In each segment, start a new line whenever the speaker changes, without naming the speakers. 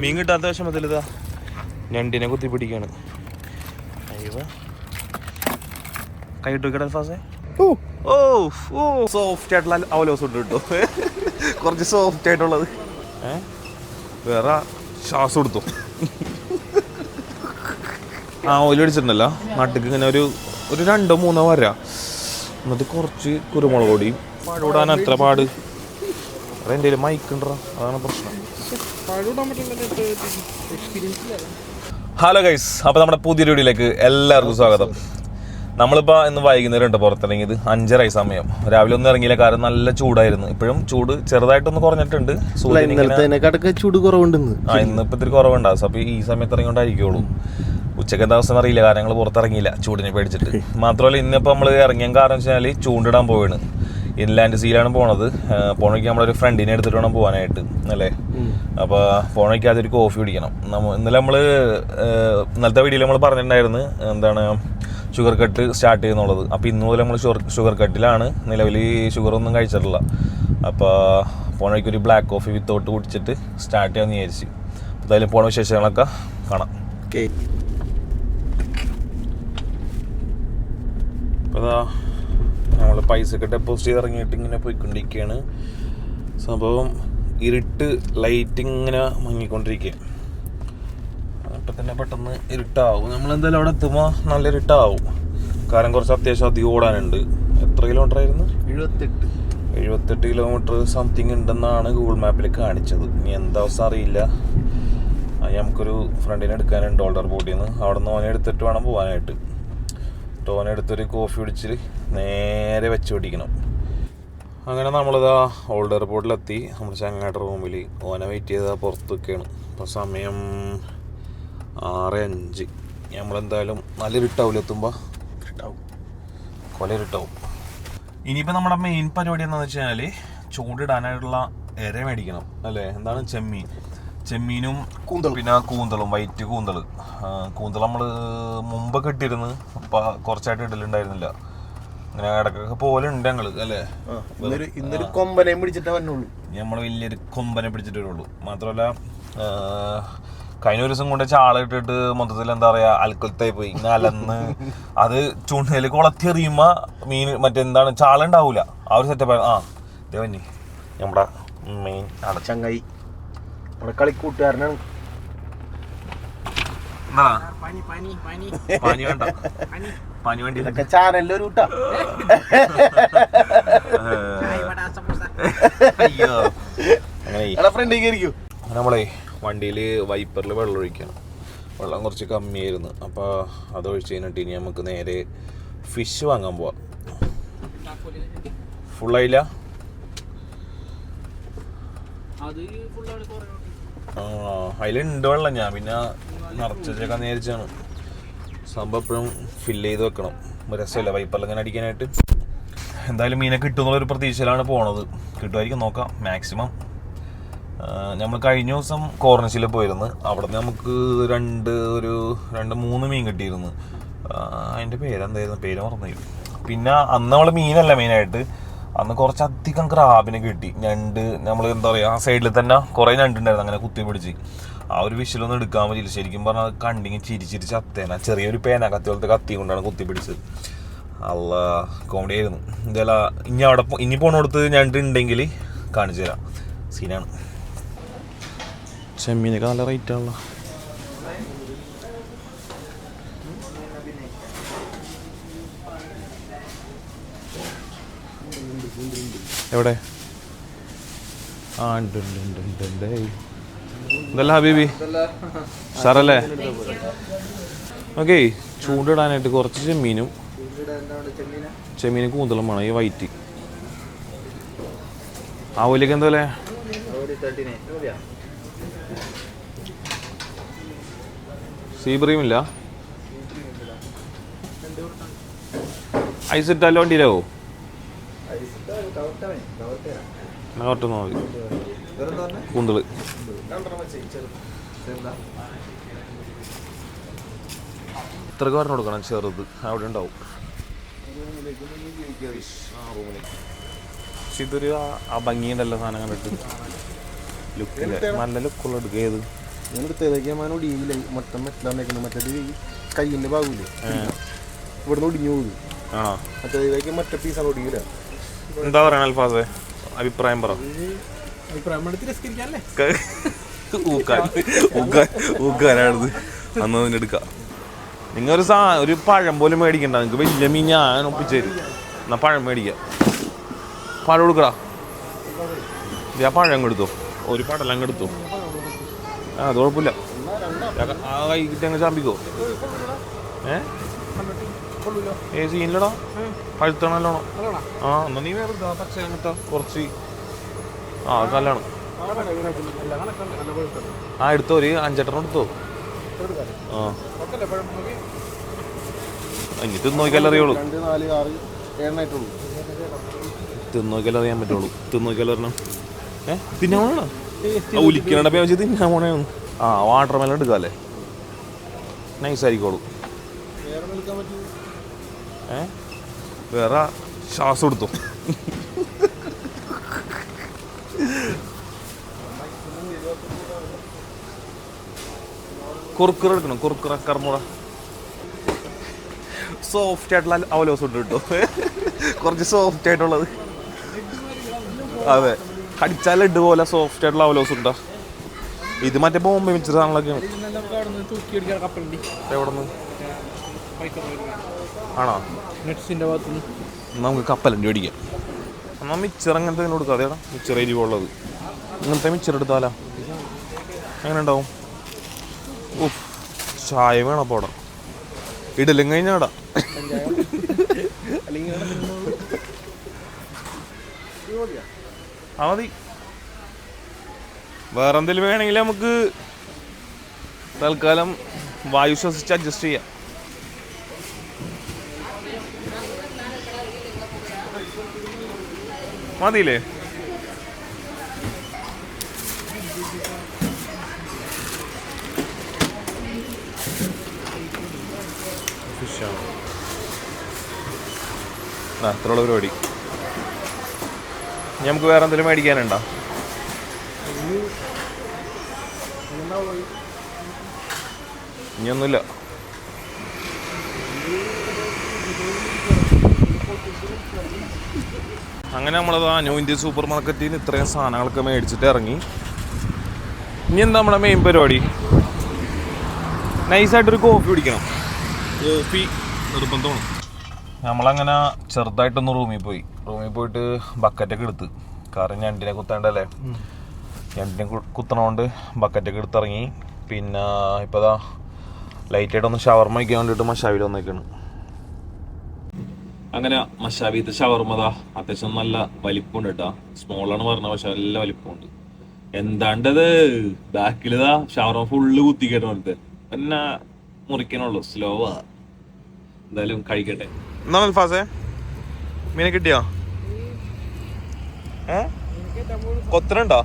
മീൻ കിട്ടാത്ത വിഷമത്തിൽ ഇതാ ഞണ്ടിനെ കുത്തി പിടിക്കാണ്. അയ്യോ. കൈ ഇട്ട് ഫാസേ ഓ. ഓ സോഫ്റ്റ് ആയിട്ടുള്ള അവലോസ് ഉണ്ട് കേട്ടോ. കുറച്ച് സോഫ്റ്റ് ആയിട്ടുള്ളത്. വേറെ ശ്വാസം എടുത്തു. ആ ഓയിൽ അടിച്ചിട്ടുണ്ടല്ലോ. നാട്ടിക്ക് ഇങ്ങനെ ഒരു ഒരു രണ്ടോ മൂന്നോ വരാം. എന്നിട്ട് കുറച്ച് കുരുമുളക് പൊടിയും പാടുവിടാൻ അത്ര പാട്? അത് എന്റെ മൈക്ക് ഉണ്ടോ അതാണ് പ്രശ്നം. ഹലോ ഗൈസ് അപ്പോൾ നമ്മുടെ പുതിയ വീഡിയോയിലേക്ക് എല്ലാവർക്കും സ്വാഗതം. നമ്മളിപ്പോൾ ഇന്ന് വൈകുന്നേരം ഉണ്ട് പുറത്തിറങ്ങിയത്. അഞ്ചരായി സമയം. രാവിലെ ഒന്നും ഇറങ്ങിയില്ല കാരണം നല്ല ചൂടായിരുന്നു. ഇപ്പോഴും ചൂട് ചെറുതായിട്ടൊന്ന് കുറഞ്ഞിട്ടുണ്ട്.
ചൂട് കുറവുണ്ട്
ആ ഇന്നിപ്പോൾ ഇത്തിരി കുറവുണ്ടാവും. അപ്പോൾ ഈ സമയത്ത് ഇറങ്ങിക്കൊണ്ടായിരിക്കുള്ളൂ. ഉച്ചയ്ക്ക് എന്താ അവസ്ഥ അറിയില്ല. കാരണം ഞങ്ങൾ പുറത്തിറങ്ങിയില്ല. ചൂടിനെ പേടിച്ചിട്ട്. മാത്രമല്ല ഇന്നിപ്പോൾ നമ്മൾ ഇറങ്ങിയ കാരണം വെച്ചാൽ ചൂണ്ടിടാൻ പോവാണ്. ഇൻലാൻഡ് സീലാണ് പോണത്. പോണയ്ക്ക് നമ്മളൊരു ഫ്രണ്ടിനെ എടുത്തിട്ട് വേണം പോകാനായിട്ട് അല്ലേ? അപ്പോൾ പോണയ്ക്ക് അതൊരു കോഫി കുടിക്കണം. നമ്മ ഇന്നലെ നമ്മൾ ഇന്നലത്തെ വീഡിയോയിൽ നമ്മൾ പറഞ്ഞിട്ടുണ്ടായിരുന്നു എന്താണ് ഷുഗർ കട്ട് സ്റ്റാർട്ട് ചെയ്യുന്നുള്ളത്. അപ്പോൾ ഇന്ന് മുതൽ നമ്മൾ ഷുഗർ കട്ടിലാണ് നിലവിൽ ഷുഗർ ഒന്നും കഴിച്ചിട്ടില്ല. അപ്പോൾ പോണയ്ക്ക് ഒരു ബ്ലാക്ക് കോഫി വിത്തൗട്ട് കുടിച്ചിട്ട് സ്റ്റാർട്ട് ചെയ്യാമെന്ന് വിചാരിച്ചു. എന്തായാലും പോണ വിശേഷങ്ങളൊക്കെ കാണാം.
ഓക്കെ
അപ്പോൾ നമ്മൾ പൈസ ഒക്കെ ഡെപ്പോസിറ്റ് ചെയ്ത് ഇറങ്ങിയിട്ട് ഇങ്ങനെ പോയിക്കൊണ്ടിരിക്കുകയാണ് സംഭവം ഇരുട്ട് ലൈറ്റ് ഇങ്ങനെ മങ്ങിക്കൊണ്ടിരിക്കുക അപ്പം തന്നെ പെട്ടെന്ന് ഇരുട്ടാവും. നമ്മൾ എന്തായാലും അവിടെ എത്തുമ്പോൾ നല്ല ഇരുട്ടാവും. കാരണം കുറച്ച് അത്യാവശ്യം അധികം ഓടാനുണ്ട്. എത്ര കിലോമീറ്റർ ആയിരുന്നു?
എഴുപത്തെട്ട്.
എഴുപത്തെട്ട് കിലോമീറ്റർ സംതിങ് ഉണ്ടെന്നാണ് ഗൂഗിൾ മാപ്പിൽ കാണിച്ചത്. ഇനി എന്താ അവസ്ഥ അറിയില്ല. നമുക്കൊരു ഫ്രണ്ടിനെ എടുക്കാനുണ്ട് ഓൾഡർ ബോട്ടിൽ നിന്ന് അവിടെ നിന്ന് ഓനെ എടുത്തിട്ട് വേണം പോകാനായിട്ട് ടോനെ എടുത്തൊരു കോഫി കുടിച്ച് നേരെ വെച്ച് പിടിക്കണം അങ്ങനെ നമ്മളിതാ ഓൾഡ് എയർപോർട്ടിലെത്തി നമ്മുടെ ചങ്ങാട്ട് റൂമിൽ ഓനെ വെയിറ്റ് ചെയ്താൽ പുറത്ത് നിൽക്കുകയാണ് അപ്പോൾ സമയം ആറ് അഞ്ച്. നമ്മളെന്തായാലും നല്ല ഇരുട്ടാവില്ല എത്തുമ്പോൾ കൊല ഇരുട്ടാവും ഇനിയിപ്പോൾ നമ്മുടെ മെയിൻ പരിപാടി എന്താണെന്ന് വെച്ച് കഴിഞ്ഞാൽ ചൂടിടാനായിട്ടുള്ള ഇര മേടിക്കണം. അല്ലേ? എന്താണ് ചെമ്മീൻ? ചെമ്മീനും
കൂന്തൾ
പിന്നെ കൂന്തളും വൈറ്റ് കൂന്തൾ കൂന്തൾ നമ്മൾ മുമ്പൊക്കെ ഇട്ടിരുന്നു അപ്പൊ കുറച്ചായിട്ട് ഇടലുണ്ടായിരുന്നില്ല. അങ്ങനെ ഇടക്കൊക്കെ പോലെ ഉണ്ട് ഞങ്ങൾ അല്ലേ?
ഇന്നൊരു കൊമ്പനെ പിടിച്ചിട്ടേ വന്നുള്ളൂ
നമ്മൾ വലിയൊരു കൊമ്പനെ പിടിച്ചിട്ട് വരുള്ളൂ. മാത്രമല്ല കഴിഞ്ഞ ഒരു ദിവസം കൊണ്ട് ചാള ഇട്ടിട്ട് മൊത്തത്തിൽ എന്താ പറയാ അൽക്കുലത്തായി പോയി. ഇങ്ങനെ അലന്ന് അത് ചൂണ്ടയിൽ കുളത്തെറിയുമ്പോ മീൻ മറ്റെന്താണ് ചാള ഉണ്ടാവൂല. ആ ഒരു സെറ്റപ്പ് ആ ദേവന്നി നമ്മുടെ മെയിൻ അടച്ച
ചങ്ങായി. നമ്മുടെ
പനി വേണ്ടി.
ഇതൊക്കെ ചാനലിൽ ഒരു കൂട്ടാ.
അയ്യോ.
എടാ ഫ്രണ്ടിൽ കയറിക്കൂ
നമ്മളെ വണ്ടിയിൽ വൈപ്പറിൽ വെള്ളം ഒഴിക്കണം. വെള്ളം കുറച്ച് കമ്മിയായിരുന്നു. അപ്പോൾ അത് ഒഴിച്ചു കഴിഞ്ഞിട്ട് ഇനി നമുക്ക് നേരെ ഫിഷ് വാങ്ങാൻ പോവാം. ഫുള്ളായില്ല അതിലുണ്ട് വെള്ളം. ഞാൻ പിന്നെ നിറച്ചൊക്കെ നേരിച്ചാണ്. സംഭവം എപ്പോഴും ഫില്ല് ചെയ്ത് വെക്കണം. രസമല്ല? വൈപ്പറിൽ ഇങ്ങനെ അടിക്കാനായിട്ട്. എന്തായാലും മീനെ കിട്ടുമെന്നുള്ളൊരു പ്രതീക്ഷയിലാണ് പോണത്. കിട്ടുമായിരിക്കും നോക്കാം. മാക്സിമം നമ്മൾ കഴിഞ്ഞ ദിവസം കോർണശിയിൽ പോയിരുന്നു. അവിടെ നിന്ന് നമുക്ക് രണ്ട് ഒരു രണ്ട് മൂന്ന് മീൻ കിട്ടിയിരുന്നു. അതിന്റെ പേരെന്തായിരുന്നു? പേര് മറന്നു പിന്നെ അന്ന് നമ്മൾ മീനല്ല മെയിനായിട്ട് അന്ന് കുറച്ചധികം ക്രാബിനെ കിട്ടി. ഞണ്ട് നമ്മൾ എന്താ പറയുക ആ സൈഡിൽ തന്നെ കുറേ ഞണ്ടുണ്ടായിരുന്നു അങ്ങനെ കുത്തി പിടിച്ച്. ആ ഒരു വിഷലൊന്നും എടുക്കാൻ പറ്റിയില്ല. ശരിക്കും പറഞ്ഞാൽ കണ്ടിങ്ങി ചിരിച്ചിരിച്ച് അത്തേന ചെറിയൊരു പേന കത്തി പോലത്തെ കത്തി കൊണ്ടാണ് കുത്തി പിടിച്ചത് അല്ല കോമഡി ആയിരുന്നു. ഇതല്ല ഇനി അവിടെ ഇനി പോണോടത്ത് ഞണ്ട് ഉണ്ടെങ്കിൽ കാണിച്ചു തരാം. സീനാണ് ചെമ്മീനൊക്കെ നല്ല റേറ്റ് എവിടെ? ആ. എന്തല്ല ഹബീബി? സാറല്ലേ? ഓക്കെ ചൂണ്ടിടാനായിട്ട് കുറച്ച് ചെമ്മീനും ചെമ്മീനും കൂന്തളും വേണം ഈ വൈറ്റ് ആ ഒലിക്ക് എന്താ വില? സീബ്രീം ഇല്ല. ഐസ് ഇട്ടാലോ വണ്ടിയിലാവോ? എന്നാ കറക്റ്റ് മതി. കൂന്തൾ. ഇത്ര പറഞ്ഞു കൊടുക്കണം ചെറുത്. അവിടെ ഉണ്ടാവും. പക്ഷെ ഇതൊരു ആ- ഭംഗിയുണ്ടല്ലോ സാധനം കണ്ടിട്ട്. ലുക്കില്ല നല്ല ലുക്കുള്ള എടുക്കുക ഏത്?
എടുത്തേക്ക് ഞാൻ ഒടിയില്ല മൊത്തം മെറ്റിലാന്നേക്കണം മറ്റേത് ഈ കയ്യിന്റെ ഭാഗമില്ലേ? ഇവിടുന്ന് ഒടിഞ്ഞു പോകും.
ആണോ?
മറ്റേതിലേക്ക് മറ്റേ പീസാണ് ഒടിയില്ല
എന്താ പറയണ അൽഫാസെ? അഭിപ്രായം പറ. ഊക്കാനാണിത്. അന്ന് അതിന്റെ എടുക്കാം. നിങ്ങൾ ഒരു സാ ഒരു പഴം പോലും മേടിക്കണ്ട. നിങ്ങൾക്ക് വലിയ മീൻ ഞാൻ ഒപ്പിച്ചു തരും. എന്നാ പഴം മേടിക്കാം. പഴം കൊടുക്കടാ. ഞാൻ പഴം അങ്ങ് എടുത്തു. ഒരു പടലം അങ്ങ് എടുത്തു. ആ അത് കുഴപ്പമില്ല. ആ കൈ കിട്ടി അങ്ങ് ചാമ്പിക്കോ. ഏ? ഏ ഇല്ലടാ പഴുത്തണല്ലോണോ. ആ എന്നാ നീ വേറെ പക്ഷേ അങ്ങനത്തെ കുറച്ച്. ആ അത് നല്ലതാണ്. ആ എടുത്തോ ഒരു അഞ്ചെട്ടെണ്ണം എടുത്തോ. ആ. ഇനി തിന്നോക്കിയാലേ അറിയുള്ളൂ. തിന്നോക്കിയാലേ അറിയാൻ പറ്റുള്ളൂ. തിന്നോക്കിയാലേ അറിയണം. ഏ തിന്നാൻ പോണോ ഒലിക്കണ പേച്ച് തിന്നാൻ പോണേ ആ വാട്ടർ മെലൺ എടുക്കാല്ലേ നൈസ് ആയിരിക്കോളൂ ഏ? വേറെ ശ്വാസം എടുത്തു. കുറുക്കുറ എടുക്കണം കുറുക്കുറ കർമുറ. സോഫ്റ്റ് ആയിട്ടുള്ള അവലോസ് ഉണ്ട് കേട്ടോ കുറച്ച് സോഫ്റ്റ് ആയിട്ടുള്ളത്. അതെ. കടിച്ചാൽ ലഡ് പോലെ സോഫ്റ്റ് ആയിട്ടുള്ള അവലോസ് ഉണ്ടോ? ഇത് മറ്റേ ബോംബെ സാധനങ്ങളൊക്കെയാണ് എവിടെ നിന്ന് ആണോ?
നെറ്റ്സിന്റെ ഭാഗത്തുനിന്ന്.
നമുക്ക് കപ്പലണ്ടി മേടിക്കാം. എന്നാൽ മിച്ചർ അങ്ങനത്തെ കൊടുക്കാം അതേടാ. മിച്ചർ എരിവുള്ളത് ഇങ്ങനത്തെ മിച്ചർ എടുത്താലോ? എങ്ങനെ ഉണ്ടാവും? ഉഫ് ചായ വേണം അപ്പോൾ അവിടെ. ഇടലും കഴിഞ്ഞാടാ. ആ മതി. വേറെന്തെങ്കിലും വേണമെങ്കിൽ നമുക്ക് തൽക്കാലം വായു ശ്വസിച്ച് അഡ്ജസ്റ്റ് ചെയ്യാം. മതിയില്ലേ? അത്രയുള്ള പരിപാടി. നമുക്ക് വേറെ എന്തെങ്കിലും മേടിക്കാനുണ്ടോ? ഇനിയൊന്നുമില്ല. അങ്ങനെ നമ്മളത് ന്യൂ ഇന്ത്യ സൂപ്പർ മാർക്കറ്റിൽ നിന്ന് ഇത്രയും സാധനങ്ങളൊക്കെ മേടിച്ചിട്ട് ഇറങ്ങി. ഇനി എന്താ നമ്മുടെ മെയിൻ പരിപാടി? നൈസായിട്ടൊരു കോഫി കുടിക്കണം. കോഫി നിർബന്ധമാണ്. നമ്മളങ്ങനെ ചെറുതായിട്ടൊന്ന് റൂമിൽ പോയി. റൂമിൽ പോയിട്ട് ബക്കറ്റൊക്കെ എടുത്ത്. കാരണം ഞണ്ടിനെ കുത്തേണ്ടല്ലേ? ഞണ്ടിനെ കുത്തണോണ്ട് ബക്കറ്റൊക്കെ എടുത്തിറങ്ങി. പിന്നെ ഇപ്പോൾ ദാ ലൈറ്റായിട്ടൊന്ന് ഷവർമ വയ്ക്കാൻ വേണ്ടിയിട്ട് മഷാവിൽ വന്നേക്കാണ്. അങ്ങനെ മഷാബീത്ത് ഷവർമതാ അത്യാവശ്യം നല്ല വലിപ്പമുണ്ട് കേട്ടോ. സ്മോളാണ് പറഞ്ഞത് പക്ഷെ നല്ല വലിപ്പമുണ്ട്. എന്താണ്ടത്? ബാക്കിലിതാ ഷവർമ ഫുള്ള് കുത്തിക്കേട്ടോണ്ട് പിന്നെ മുറിക്കണുള്ളൂ സ്ലോവാ എന്തായാലും കഴിക്കട്ടെ. ഫാസേ മീനെ കിട്ടിയോ? കൊത്തനുണ്ടോ?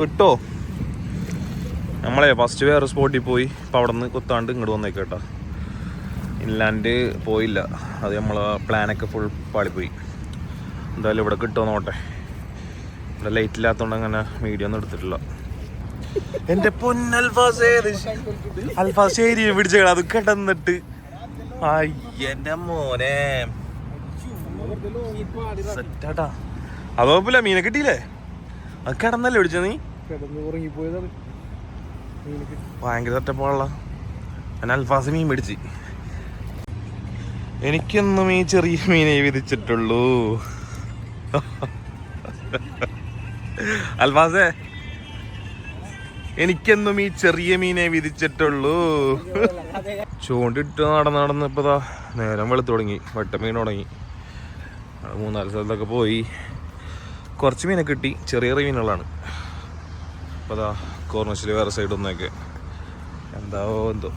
കിട്ടോ? നമ്മളെ ഫസ്റ്റ് വേറെ സ്പോട്ടിൽ പോയി അപ്പം അവിടെ നിന്ന് കുത്താണ്ട് ഇങ്ങോട്ട് വന്നേക്കേട്ടാ ഇൻലാൻഡ് പോയില്ല. അത് നമ്മൾ പ്ലാനൊക്കെ ഫുൾ പാളിപ്പോയി. എന്തായാലും ഇവിടെ കിട്ടുമോ നോട്ടെ ഇവിടെ ലൈറ്റ് ഇല്ലാത്തതുകൊണ്ട് അങ്ങനെ വീഡിയോ ഒന്നും എടുത്തിട്ടില്ല. എന്റെ പൊന്നൽഫാസ് പിടിച്ചത് പിടിച്ചേക്കണം അത് കിടന്നിട്ട്. അയ്യന്റെ മോനെ. സെറ്റാട്ടാ. അത് കുഴപ്പമില്ല മീനെ കിട്ടിയില്ലേ? അത് കിടന്നല്ലേ പിടിച്ച നീ? ഭയങ്കര സെറ്റപ്പാണല്ലോ ഞാൻ അൽഫാസ് മീൻ പിടിച്ച്. എനിക്കൊന്നും ഈ ചെറിയ മീനെ വിധിച്ചിട്ടുള്ളൂ. അൽഫാസേ എനിക്കെന്നും ഈ ചെറിയ മീനെ വിധിച്ചിട്ടുള്ളൂ. ചൂണ്ടിട്ട് നടന്ന് നടന്ന് ഇപ്പൊ നേരം വെളുത്തു തുടങ്ങി വട്ടമീൻ തുടങ്ങി. മൂന്നാൽ സ്ഥലത്തൊക്കെ പോയി. കുറച്ച് മീനെ കിട്ടി ചെറിയ ചെറിയ മീനുകളാണ്. അപ്പോൾ അതാ കോർണശ്ശേരി വേറെ സൈഡ് ഒന്നൊക്കെ. എന്താവോ എന്തോ.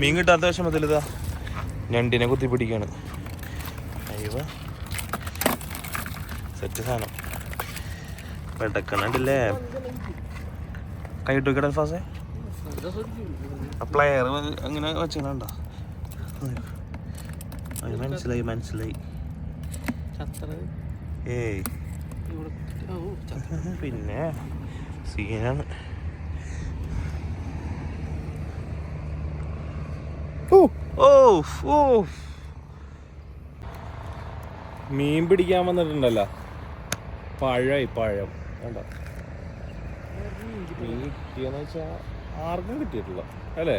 മീൻ കിട്ടാത്ത വിഷമത്തിൽ ഇതാ ഞണ്ടിനെ കുത്തി പിടിക്കാണ്. അയ്യോ. സെറ്റ് സാധനം. വെടക്കണല്ലേ കൈയിട്ട് വെക്കട ഫാസേ ആ പ്ലെയർ അങ്ങനെ വെച്ചിട്ടുണ്ടോ മനസ്സിലായി മനസ്സിലായി. ഏയ്. പിന്നെ സീനാണ് ഓ ഓ ഓഫ് മീൻ പിടിക്കാൻ വന്നിട്ടുണ്ടല്ലോ. പഴമായി പഴം. വേണ്ട മീൻ കിട്ടിയെന്ന് വെച്ചാൽ ആർക്കും കിട്ടിയിട്ടില്ല. അല്ലേ?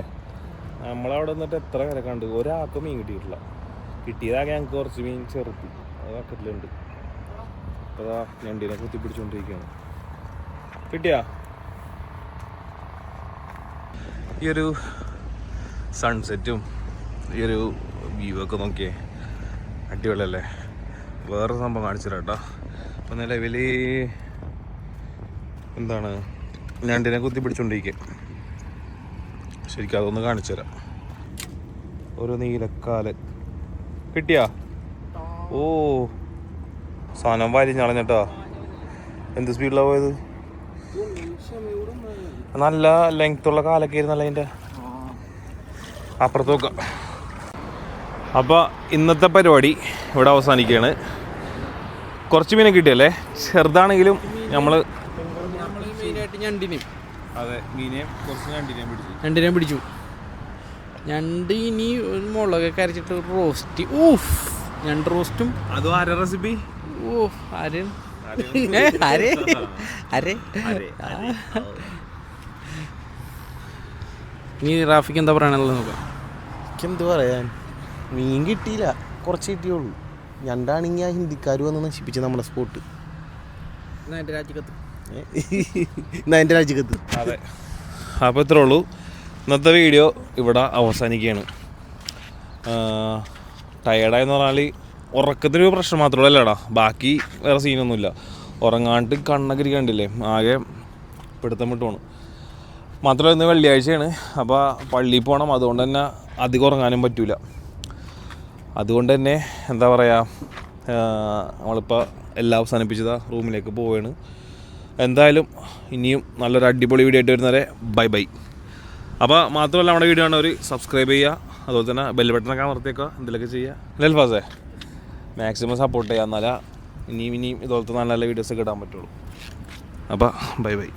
നമ്മളവിടെ നിന്നിട്ട് എത്ര വരെ കണ്ടു? ഒരാൾക്കും മീൻ കിട്ടിയിട്ടില്ല. കിട്ടിയതാകെ ഞങ്ങൾക്ക് കുറച്ച് മീൻ ചെറുത്തി അത് ബക്കറ്റിലുണ്ട് അതാ ഞണ്ടിനെ കുത്തി പിടിച്ചോണ്ടിരിക്കുകയാണ് കിട്ടിയാ? ഈ ഒരു സൺസെറ്റും ഈ ഒരു വ്യൂ ഒക്കെ നോക്കിയേ. അടിപൊളിയല്ലേ? വേറെ സംഭവം കാണിച്ചു കേട്ടോ. അപ്പം നിലവിൽ എന്താണ്? ഞണ്ടിനെ കുത്തി പിടിച്ചോണ്ടിരിക്കും. ശരിക്കും അതൊന്ന് കാണിച്ചു തരാം ഒരു നീലക്കാൽ. കിട്ടിയാ? ഓ. സാധനം വലിഞ്ഞളഞ്ഞിട്ടാ? എന്ത് സ്പീഡിലാണ് പോയത്? നല്ല ലെങ്ത്തുള്ള കാലൊക്കെ ആയിരുന്നല്ലേ അതിന്റെ അപ്പുറത്ത് നോക്കാം. അപ്പോൾ ഇന്നത്തെ പരിപാടി ഇവിടെ അവസാനിക്കുകയാണ്. കുറച്ച് മീനെ കിട്ടിയല്ലേ? ചെറുതാണെങ്കിലും നമ്മൾ അതെ മീനെയും കുറച്ച് ഞണ്ടിനെയും പിടിച്ചു.
ഞണ്ടിനെയും പിടിച്ചു. ഞണ്ട് ഇനി ഒരു മുളകൊക്കെ അരച്ചിട്ട് റോസ്റ്റ് ഊഫ് ഞണ്ട് റോസ്റ്റും
അതും ആര റെസിപ്പി
ഓ ആര്? ഏ, ആര്? ആര്? നീ റാഫിക്ക് എന്താ പറയാനുള്ളത് നോക്കാം.
എന്ത് പറയാൻ? മീൻ കിട്ടിയില്ല. കുറച്ച് കിട്ടിയുള്ളൂ ഞണ്ടാണെങ്കിൽ ആ ഹിന്ദിക്കാർ വന്ന് നശിപ്പിച്ച് നമ്മുടെ സ്പോട്ട്
എന്റെ രാജിക്കത്ത്?
എന്നാ എന്റെ രാജ്യത്ത്
അതെ. അപ്പോൾ ഇത്രേ ഉള്ളൂ. ഇന്നത്തെ വീഡിയോ ഇവിടെ അവസാനിക്കുകയാണ്. ടയേർഡായെന്ന് പറഞ്ഞാൽ ഉറക്കത്തിനൊരു പ്രശ്നം മാത്രമേ ഉള്ളൂ അല്ലേടാ. ബാക്കി വേറെ സീനൊന്നുമില്ല ഉറങ്ങാണ്ട് കണ്ണൊക്കെ കണ്ടില്ലേ? ആകെ പിടുത്തം വിട്ട് പോകണം മാത്രമല്ല ഇന്ന് വെള്ളിയാഴ്ചയാണ്. അപ്പോൾ പള്ളിയിൽ പോകണം അതുകൊണ്ട് തന്നെ അധികം ഉറങ്ങാനും പറ്റൂല. അതുകൊണ്ട് തന്നെ എന്താ പറയുക നമ്മളിപ്പോൾ എല്ലാം അവസാനിപ്പിച്ചതാ റൂമിലേക്ക് പോവുകയാണ് എന്തായാലും ഇനിയും നല്ലൊരു അടിപൊളി വീഡിയോ ആയിട്ട് വരുന്നവരെ ബൈ ബൈ അപ്പോൾ മാത്രമല്ല നമ്മുടെ വീഡിയോ ആണ് ഒരു സബ്സ്ക്രൈബ് ചെയ്യുക അതുപോലെ തന്നെ ബെൽ ബട്ടണൊക്കെ അമർത്തിയേക്കുക എന്തെങ്കിലുമൊക്കെ ചെയ്യുക. അൽഫാസേ? മാക്സിമം സപ്പോർട്ട് ചെയ്യുക എന്നാലേ ഇനിയും ഇനിയും ഇതുപോലത്തെ നല്ല നല്ല വീഡിയോസൊക്കെ ഇടാൻ പറ്റുള്ളൂ. അപ്പോൾ ബൈ ബൈ